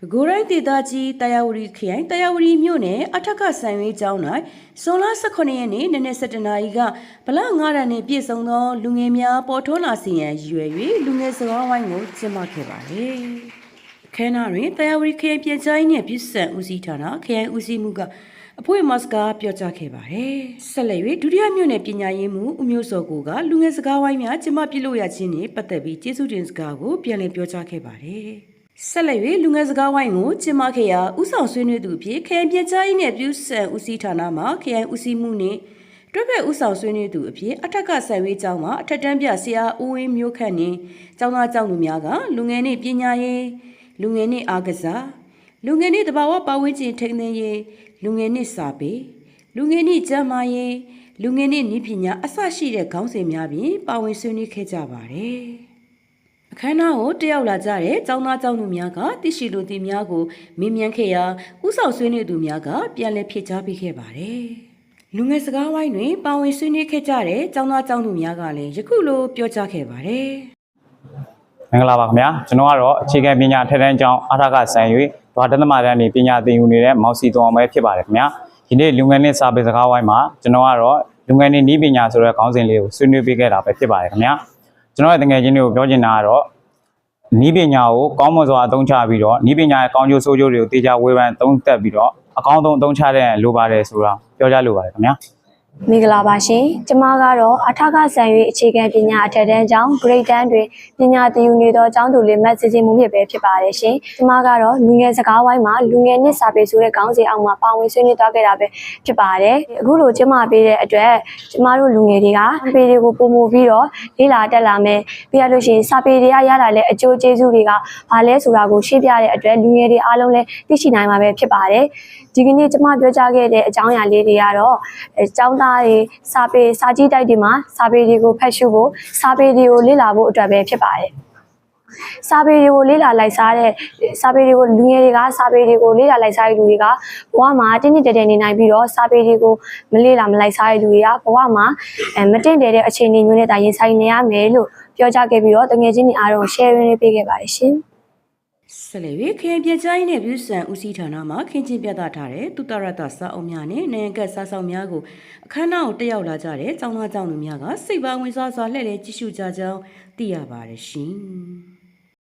ပဲခူးတိုင်းဒေသကြီးတာယာဝတီခရိုင်တာယာဝတီမြို့နယ်အထက်ကဆန်ရွေးကျောင်း၌ဇွန်လ18ရက်နေ့နနက်7:00နာရီကဗလ9ရန်နှင့်ပြည့်စုံသောလူငယ်များပေါ်ထွန်းလာစီရန်ရည်ရွယ်၍လူငယ်စကားဝိုင်းကိုကျင်းပခဲ့ပါသည်။အခမ်းအနားတွင်တာယာဝတီခရိုင်ပြည်ချိုင်းနှင့်ပြည်စံဦးစီးဌာနခရိုင်ဦးစီးမှုကအဖွေမတ်စကားပြောကြားခဲ့ပါတယ်။ဆက်လက်၍ဒုတိယမြို့နယ်ပညာရေးမှူးဦးမျိုးစောကိုကလူငယ်စကားဝိုင်းများကျင်းပပြုလုပ်ရခြင်းနှင့်ပတ်သက်ပြီးကျေးဇူးတင်စကားကိုပြန်လည်ပြောကြားခဲ့ပါတယ်။ ဆက်လက်၍လူငယ်စကားဝိုင်းကိုကျင်းပခဲ့ရာဥဆောင်ဆွေးနွေးသူအဖြစ်ခရိုင်ပြည်ချိုင်းနှင့်ပြည်စံဦးစီးဌာနမှခရိုင်ဦးစီးမှုနှင့်တွဲဖက်ဥဆောင်ဆွေးနွေးသူအဖြစ်အထက်ကဆန်ဝေးကျောင်းမှာအထက်တန်းပြဆရာဦးဝင်းမျိုးခန့်နှင့်ကျောင်းသားကျောင်းသူများကလူငယ်နှင့်ပညာရေးလူငယ်နှင့်အားကစားလူငယ်နှင့်တဘာဝပတ်ဝန်းကျင်ထိန်းသိမ်းရေးလူငယ်နှင့်စာပေလူငယ်နှင့်ကျန်းမာရေးလူငယ်နှင့်ဤပညာအစရှိတဲ့ခေါင်းစဉ်များဖြင့်ပါဝင်ဆွေးနွေးခဲ့ကြပါတယ်။ အခမ်းအနားကိုတက်ရောက်လာကြတဲ့ကျောင်းသားကျောင်းသူများကတိရှိလူတီများကိုမေးမြန်းခဲ့ရာဥဆောင်ဆွေးနွေးသူများကပြန်လည်ဖြေကြားပေးခဲ့ပါတယ်။လူငယ်စကားဝိုင်းတွင်ပါဝင်ဆွေးနွေးခဲ့ကြတဲ့ကျောင်းသားကျောင်းသူများကလည်းယခုလိုပြောကြားခဲ့ပါတယ်။မင်္ဂလာပါခင်ဗျာကျွန်တော်ကတော့အခြေခံပညာထက်တန်းကျောင်းအထာကဆန်၍ဒွါတသမတန်းနေပညာသင်ယူနေတဲ့မောင်စီတော်အောင်ပဲဖြစ်ပါတယ်ခင်ဗျာဒီနေ့လူငယ်နဲ့စာပေစကားဝိုင်းမှာကျွန်တော်ကတော့လူငယ်နဲ့ဤပညာဆိုတဲ့ခေါင်းစဉ်လေးကိုဆွေးနွေးပေးခဲ့တာပဲဖြစ်ပါတယ်ခင်ဗျာကျွန်တော်ရဲ့တငယ်ချင်းတွေကိုပြောချင်တာကတော့ ဤပညာကိုကောင်းမွန်စွာအသုံးချပြီးတော့ဤပညာရဲ့ကောင်းကျိုးဆိုးကျိုးတွေကိုတေချာဝေဖန်သုံးသပ်ပြီးတော့အကောင်းဆုံးအသုံးချတဲ့လိုပါတယ်ဆိုတာပြောကြလိုပါတယ်ခင်ဗျာ မင်္ဂလာပါရှင်။ကျမကတော့အထက်ကဆန်၍အခြေခံပညာအထက်တန်းကျောင်း grade 10တွင်ပညာသင်ယူနေသောကျောင်းသူလေးမတ်စီစီမှုဖြစ်ပဲဖြစ်ပါတယ်ရှင်။ကျမကတော့လူငယ်စကားဝိုင်းမှာလူငယ်နှစ်စာပေဆိုတဲ့ခေါင်းစဉ်အောက်မှာပါဝင်ဆွေးနွေးသွားခဲ့တာပဲဖြစ်ပါတယ်။အခုလိုကျမပေးတဲ့အတွက်ကျမတို့လူငယ်တွေကစာပေတွေကိုပုံမူပြီးတော့လေ့လာတက်လာမယ်။ပြီးရလို့ရှိရင်စာပေတွေကရလာတဲ့အကျိုးကျေးဇူးတွေကဘာလဲဆိုတာကိုရှင်းပြတဲ့အတွက်လူငယ်တွေအားလုံးလည်းသိရှိနိုင်မှာပဲဖြစ်ပါတယ်။ဒီကနေ့ကျမပြောကြားခဲ့တဲ့အကြောင်းအရာလေးတွေကတော့အဲကျောင်းသားတွေစာပေစာကြည့်တိုက်တွေမှာစာပေတွေကိုဖတ်ရှုဖို့စာပေတွေကိုလေ့လာဖို့အတွက်ပဲဖြစ်ပါတယ်။စာပေတွေကိုလေ့လာလိုက်စားတဲ့စာပေတွေကိုလူငယ်တွေကစာပေတွေကိုလေ့လာလိုက်စားတဲ့လူတွေကဘဝမှာတင်းတင်းတဲတဲနေနိုင်ပြီးတော့စာပေတွေကိုမလေ့လာမလိုက်စားတဲ့လူတွေကဘဝမှာအဲမတင့်တယ်တဲ့အခြေအနေမျိုးနဲ့တာရင်ဆိုင်နေရမယ်လို့ပြောကြားခဲ့ပြီးတော့တငယ်ချင်းတွေအားလုံး share ရင်းပေးခဲ့ပါတယ်ရှင်။ ဆက်လက်၍ခရင်ပြချိုင်းနဲ့ပြည်စံဦးစီးဌာနမှခင်းချင်းပြသထားတဲ့တုတရတစာအုပ်များနဲ့နိုင်ငံကစားဆောင်များကိုအခမ်းအနားကိုတက်ရောက်လာကြတဲ့ကျောင်းသားကျောင်းသူများကစိတ်ပါဝင်စားစွာလှည့်လည်ကြည့်ရှုကြကြောင်းသိရပါတယ်ရှင်။